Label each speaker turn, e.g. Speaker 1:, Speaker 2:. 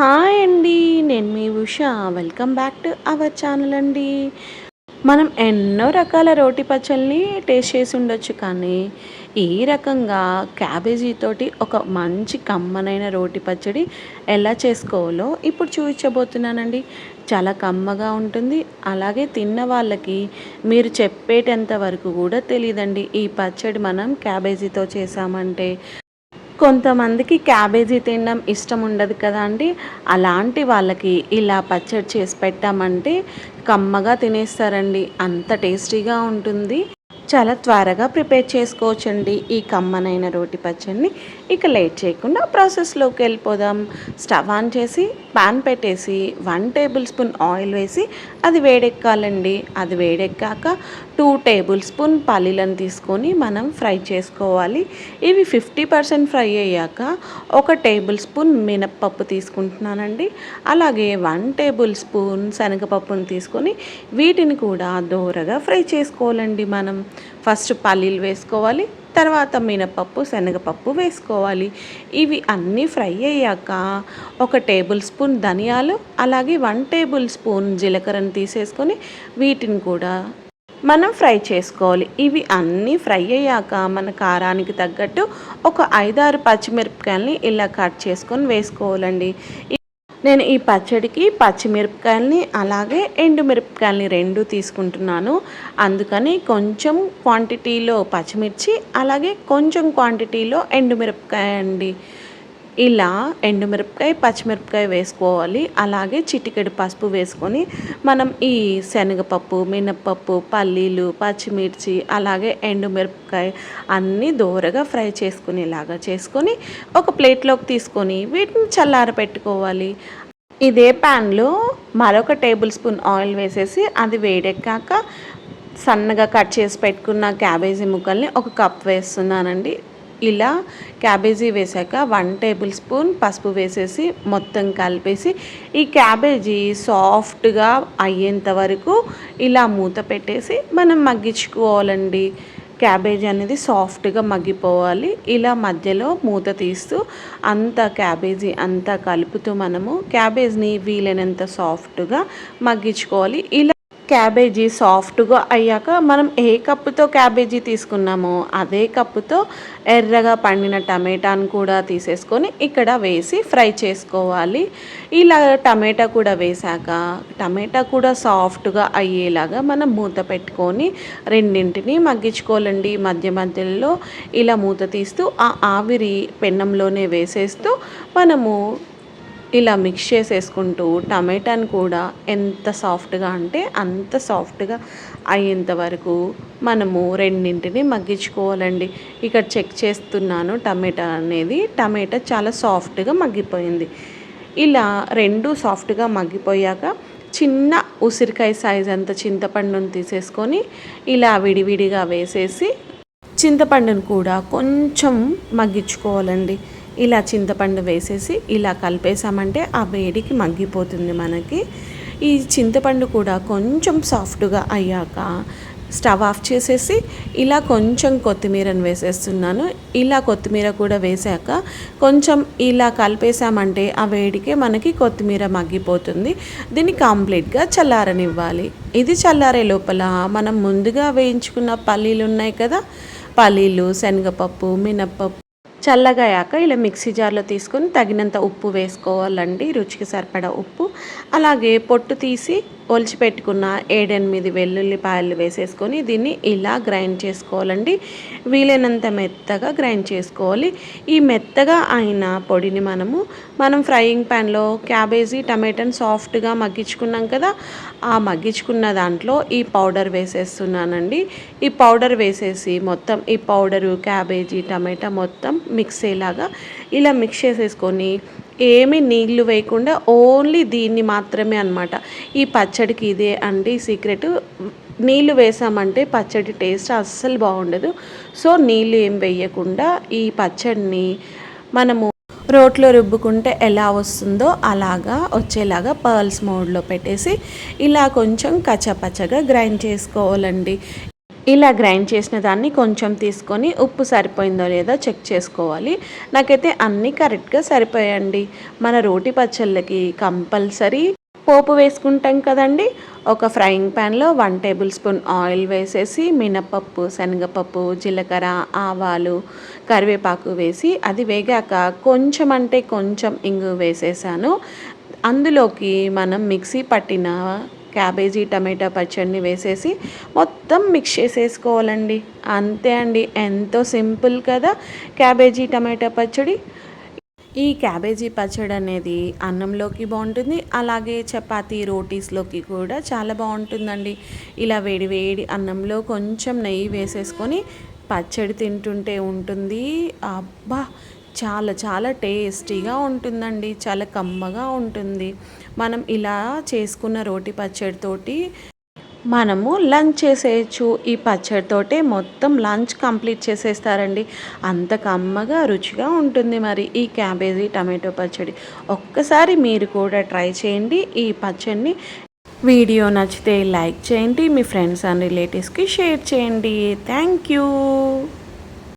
Speaker 1: Hi అండి నేను మీ Usha. Welcome back to our channel అండి. మనం ఎన్నో రకాల రోటి పచ్చల్ని టేస్ట్ చేసి ఉండొచ్చు కానీ ఈ రకంగా క్యాబేజీతోటి ఒక మంచి కమ్మనైన రోటి పచ్చడి ఎలా చేసుకోవాలో ఇప్పుడు చూపించబోతున్నానండి. చాలా కమ్మగా ఉంటుంది. అలాగే తిన్న వాళ్ళకి మీరు చెప్పేటంత వరకు కూడా తెలియదండి. ఈ పచ్చడి మనం క్యాబేజీతో చేసామంటే కొంతమందికి క్యాబేజీ తినడం ఇష్టం ఉండదు కదా అండి. అలాంటి వాళ్ళకి ఇలా పచ్చడి చేసి పెట్టామంటే కమ్మగా తినేస్తారండి. అంత టేస్టీగా ఉంటుంది. చాలా త్వరగా ప్రిపేర్ చేసుకోవచ్చండి. ఈ కమ్మనైన రోటి పచ్చడిని ఇక లేట్ చేయకుండా ప్రాసెస్లోకి వెళ్ళిపోదాం. స్టవ్ ఆన్ చేసి పాన్ పెట్టేసి వన్ టేబుల్ స్పూన్ ఆయిల్ వేసి అది వేడెక్కాలండి. అది వేడెక్కాక టూ టేబుల్ స్పూన్ పల్లీలను తీసుకొని మనం ఫ్రై చేసుకోవాలి. ఇవి ఫిఫ్టీ పర్సెంట్ ఫ్రై అయ్యాక ఒక టేబుల్ స్పూన్ మినప్పప్పు తీసుకుంటున్నానండి. అలాగే వన్ టేబుల్ స్పూన్ శనగపప్పును తీసుకొని వీటిని కూడా దూరగా ఫ్రై చేసుకోవాలండి మనం. ఫస్ట్ పల్లీలు వేసుకోవాలి తర్వాత మినపప్పు శనగపప్పు వేసుకోవాలి. ఇవి అన్నీ ఫ్రై అయ్యాక ఒక టేబుల్ స్పూన్ ధనియాలు అలాగే వన్ టేబుల్ స్పూన్ జీలకర్రను తీసేసుకొని వీటిని కూడా మనం ఫ్రై చేసుకోవాలి. ఇవి అన్నీ ఫ్రై అయ్యాక మన కారానికి తగ్గట్టు ఒక ఐదారు పచ్చిమిరపకాయలని ఇలా కట్ చేసుకొని వేసుకోవాలండి. నేను ఈ పచ్చడికి పచ్చిమిరపకాయలని అలాగే ఎండుమిరపకాయలని రెండు తీసుకుంటున్నాను. అందుకని కొంచెం క్వాంటిటీలో పచ్చిమిర్చి అలాగే కొంచెం క్వాంటిటీలో ఎండుమిరపకాయ అండి. ఇలా ఎండుమిరపకాయ పచ్చిమిరపకాయ వేసుకోవాలి. అలాగే చిటికెడు పసుపు వేసుకొని మనం ఈ శనగపప్పు మినప్పప్పు పల్లీలు పచ్చిమిర్చి అలాగే ఎండుమిరపకాయ అన్నీ దోరగా ఫ్రై చేసుకునేలాగా చేసుకొని ఒక ప్లేట్లోకి తీసుకొని వీటిని చల్లార పెట్టుకోవాలి. ఇదే ప్యాన్లో మరొక టేబుల్ స్పూన్ ఆయిల్ వేసేసి అది వేడెక్కాక సన్నగా కట్ చేసి పెట్టుకున్న క్యాబేజీ ముక్కల్ని ఒక కప్ వేస్తున్నానండి. ఇలా క్యాబేజీ వేసాక వన్ టేబుల్ స్పూన్ పసుపు వేసేసి మొత్తం కలిపేసి ఈ క్యాబేజీ సాఫ్ట్గా అయ్యేంత వరకు ఇలా మూత పెట్టేసి మనం మగ్గించుకోవాలండి. క్యాబేజీ అనేది సాఫ్ట్గా మగ్గిపోవాలి. ఇలా మధ్యలో మూత తీస్తూ అంత క్యాబేజీ అంతా కలుపుతూ మనము క్యాబేజ్ని వీలైనంత సాఫ్ట్గా మగ్గించుకోవాలి. ఇలా క్యాబేజీ సాఫ్ట్గా అయ్యాక మనం ఏ కప్పుతో క్యాబేజీ తీసుకున్నామో అదే కప్పుతో ఎర్రగా పండిన టమాటాను కూడా తీసేసుకొని ఇక్కడ వేసి ఫ్రై చేసుకోవాలి. ఇలా టమాటా కూడా వేసాక టమాటా కూడా సాఫ్ట్గా అయ్యేలాగా మనం మూత పెట్టుకొని రెండింటిని మగ్గించుకోవాలండి. మధ్య మధ్యలో ఇలా మూత తీస్తూ ఆ ఆవిరి పెన్నంలోనే వేసేస్తూ మనము ఇలా మిక్స్ చేసేసుకుంటూ టమాటాని కూడా ఎంత సాఫ్ట్గా అంటే అంత సాఫ్ట్గా అయ్యేంత వరకు మనము రెండింటిని మగ్గించుకోవాలండి. ఇక్కడ చెక్ చేస్తున్నాను టమాటా అనేది. టమాటా చాలా సాఫ్ట్గా మగ్గిపోయింది. ఇలా రెండు సాఫ్ట్గా మగ్గిపోయాక చిన్న ఉసిరికాయ సైజ్ అంత చింతపండును తీసేసుకొని ఇలా విడివిడిగా వేసేసి చింతపండును కూడా కొంచెం మగ్గించుకోవాలండి. ఇలా చింతపండు వేసేసి ఇలా కలిపేసామంటే ఆ వేడికి మగ్గిపోతుంది మనకి. ఈ చింతపండు కూడా కొంచెం సాఫ్ట్గా అయ్యాక స్టవ్ ఆఫ్ చేసేసి ఇలా కొంచెం కొత్తిమీరను వేసేస్తున్నాను. ఇలా కొత్తిమీర కూడా వేసాక కొంచెం ఇలా కలిపేసామంటే ఆ వేడికే మనకి కొత్తిమీర మగ్గిపోతుంది. దీన్ని కంప్లీట్గా చల్లారనివ్వాలి. ఇది చల్లారే లోపల మనం ముందుగా వేయించుకున్న పల్లీలు ఉన్నాయి కదా? పల్లీలు శనగపప్పు మినప్పప్పు చల్లగాయాక ఇలా మిక్సీ జార్లో తీసుకొని తగినంత ఉప్పు వేసుకోవాలండి రుచికి సరిపడా ఉప్పు. అలాగే పొట్టు తీసి ఒలిచిపెట్టుకున్న ఏడెనిమిది వెల్లుల్లిపాయలు వేసేసుకొని దీన్ని ఇలా గ్రైండ్ చేసుకోవాలండి. వీలైనంత మెత్తగా గ్రైండ్ చేసుకోవాలి. ఈ మెత్తగా అయిన పొడిని మనము మనం ఫ్రైయింగ్ ప్యాన్లో క్యాబేజీ టమాటాని సాఫ్ట్గా మగ్గించుకున్నాం కదా ఆ మగ్గించుకున్న దాంట్లో ఈ పౌడర్ వేసేస్తున్నానండి. ఈ పౌడర్ వేసేసి మొత్తం ఈ పౌడరు క్యాబేజీ టమాటా మొత్తం మిక్స్ అయ్యేలాగా ఇలా మిక్స్ చేసేసుకొని ఏమీ నీళ్ళు వేయకుండా ఓన్లీ దీన్ని మాత్రమే అనమాట ఈ పచ్చడికి ఇదే అండి సీక్రెట్. నీళ్ళు వేసామంటే పచ్చడి టేస్ట్ అస్సలు బాగుండదు. సో నీళ్ళు ఏం వేయకుండా ఈ పచ్చడిని మనము రోట్లో రుబ్బుకుంటే ఎలా వస్తుందో అలాగా వచ్చేలాగా పర్ల్స్ మోడ్లో పెట్టేసి ఇలా కొంచెం కచ్చపచ్చగా గ్రైండ్ చేసుకోవాలండి. ఇలా గ్రైండ్ చేసిన దాన్ని కొంచెం తీసుకొని ఉప్పు సరిపోయిందో లేదో చెక్ చేసుకోవాలి. నాకైతే అన్నీ కరెక్ట్గా సరిపోయండి మన రోటి పచ్చళ్ళకి కంపల్సరీ పోపు వేసుకుంటాం కదండి. ఒక ఫ్రైయింగ్ ప్యాన్లో వన్ టేబుల్ స్పూన్ ఆయిల్ వేసేసి మినపప్పు శనగపప్పు జీలకర్ర ఆవాలు కరివేపాకు వేసి అది వేగాక కొంచెం అంటే కొంచెం ఇంగు వేసేసాను. అందులోకి మనం మిక్సీ పట్టిన క్యాబేజీ టమాటా పచ్చడిని వేసేసి మొత్తం మిక్స్ చేసేసుకోవాలండి. అంతే అండి. ఎంతో సింపుల్ కదా క్యాబేజీ టమాటా పచ్చడి. ఈ క్యాబేజీ పచ్చడి అనేది అన్నంలోకి బాగుంటుంది. అలాగే చపాతి రోటీస్లోకి కూడా చాలా బాగుంటుందండి. ఇలా వేడి వేడి అన్నంలో కొంచెం నెయ్యి వేసేసుకొని పచ్చడి తింటుంటే ఉంటుంది. అబ్బా! చాలా చాలా టేస్టీగా ఉంటుందండి. చాలా కమ్మగా ఉంటుంది. మనం ఇలా చేసుకున్న రోటి పచ్చడితోటి మనము లంచ్ చేసేయచ్చు. ఈ పచ్చడితోటే మొత్తం లంచ్ కంప్లీట్ చేసేస్తారండి. అంత కమ్మగా రుచిగా ఉంటుంది మరి ఈ క్యాబేజీ టమాటో పచ్చడి. ఒక్కసారి మీరు కూడా ట్రై చేయండి ఈ పచ్చడిని. వీడియో నచ్చితే లైక్ చేయండి. మీ ఫ్రెండ్స్ అండ్ రిలేటివ్స్కి షేర్ చేయండి. Thank you.